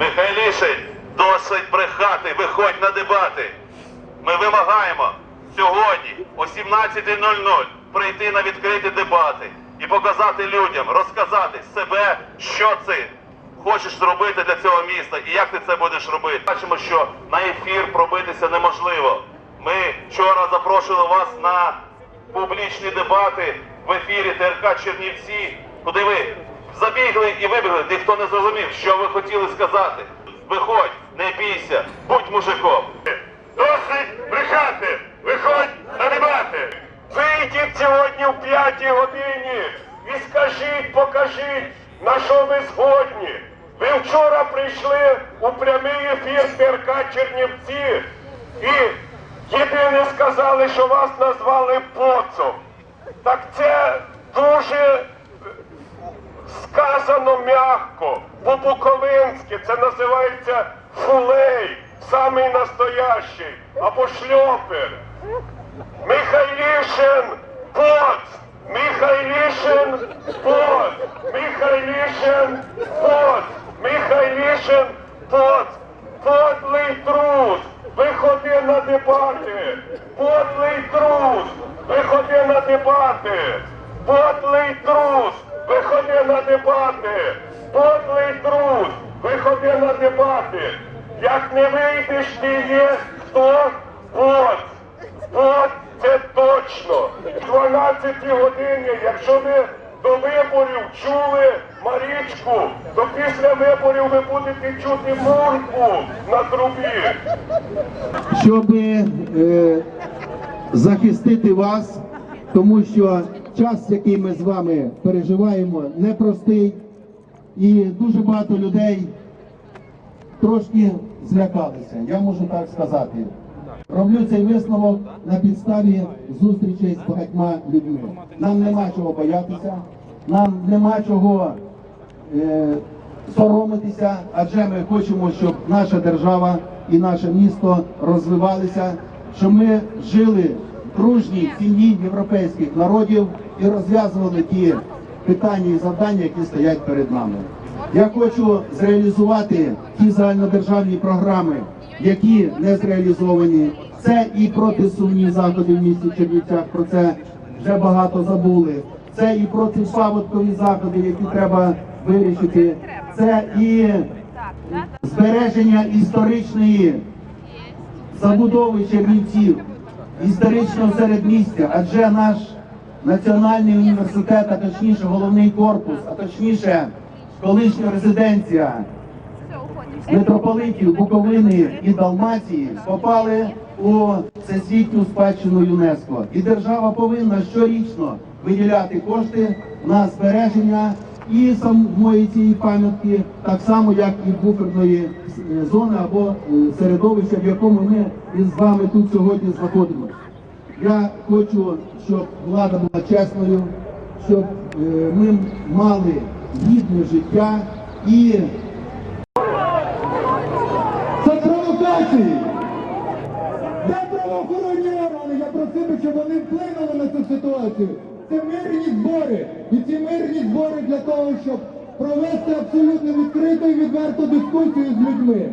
Михайлішин, досить брехати, виходь на дебати. Ми вимагаємо сьогодні о 17.00 прийти на відкриті дебати і показати людям, розказати себе, що ти хочеш зробити для цього міста і як ти це будеш робити. Бачимо, що на ефір пробитися неможливо. Ми вчора запрошували вас на публічні дебати в ефірі ТРК Чернівці, куди ви забігли і вибігли, ніхто не зрозумів, що ви хотіли сказати. Виходь, не бійся, будь мужиком. Досить брехати! Виходь на! Вийдіть сьогодні в п'ятій годині і скажіть, покажіть, на що ви згодні. Ви вчора прийшли у прямий ефір ТРК Чернівці і єдине сказали, що вас назвали поцом. Так це дуже сказано м'яко, по-буковинськи, це називається фулей, самий настоящий, або шльопер. Михайлішин поц! Михайлішин поц! Михайлішин поц! Михайлішин поц! Подлий трус! Виходи на дебати! Подлий трус! Виходи на дебати! Подлий трус! Виходи на дебати! Подлий трус! Виходи на дебати! Як не вийдеш, ти є хто? Поц! От це точно. В 12 годині, якщо ви до виборів чули Марічку, то після виборів ви будете чути мурку на трубі. щоб е, захистити вас, тому що час, який ми з вами переживаємо, непростий, і дуже багато людей трошки злякалися. Я можу так сказати. Роблю цей висновок на підставі зустрічей з багатьма людьми. Нам нема чого боятися, нам нема чого е, соромитися, адже ми хочемо, щоб наша держава і наше місто розвивалися, щоб ми жили дружній сім'ї європейських народів і розв'язували ті питання і завдання, які стоять перед нами. Я хочу зреалізувати ті загальнодержавні програми, які не зреалізовані. Це і протисумні заходи в місті Чернівцях. Про це вже багато забули. Це і протипаводкові заходи, які треба вирішити. Це і збереження історичної забудови Чернівців, історичного середмістя, адже наш національний університет, а точніше головний корпус, а точніше колишня резиденція митрополитів Буковини і Далмації попали у всесвітню спадщину ЮНЕСКО. І держава повинна щорічно виділяти кошти на збереження і самої цієї пам'ятки, так само як і буферної е, зони або е, середовища, в якому ми із вами тут сьогодні знаходимося. Я хочу, щоб влада була чесною, щоб е, ми мали гідне життя і Це провокації! Де правоохоронні органи? Я просив щоб вони вплинули на цю ситуацію. Це мирні збори. І ці мирні збори для того, щоб провести абсолютно відкриту і відверту дискусію з людьми.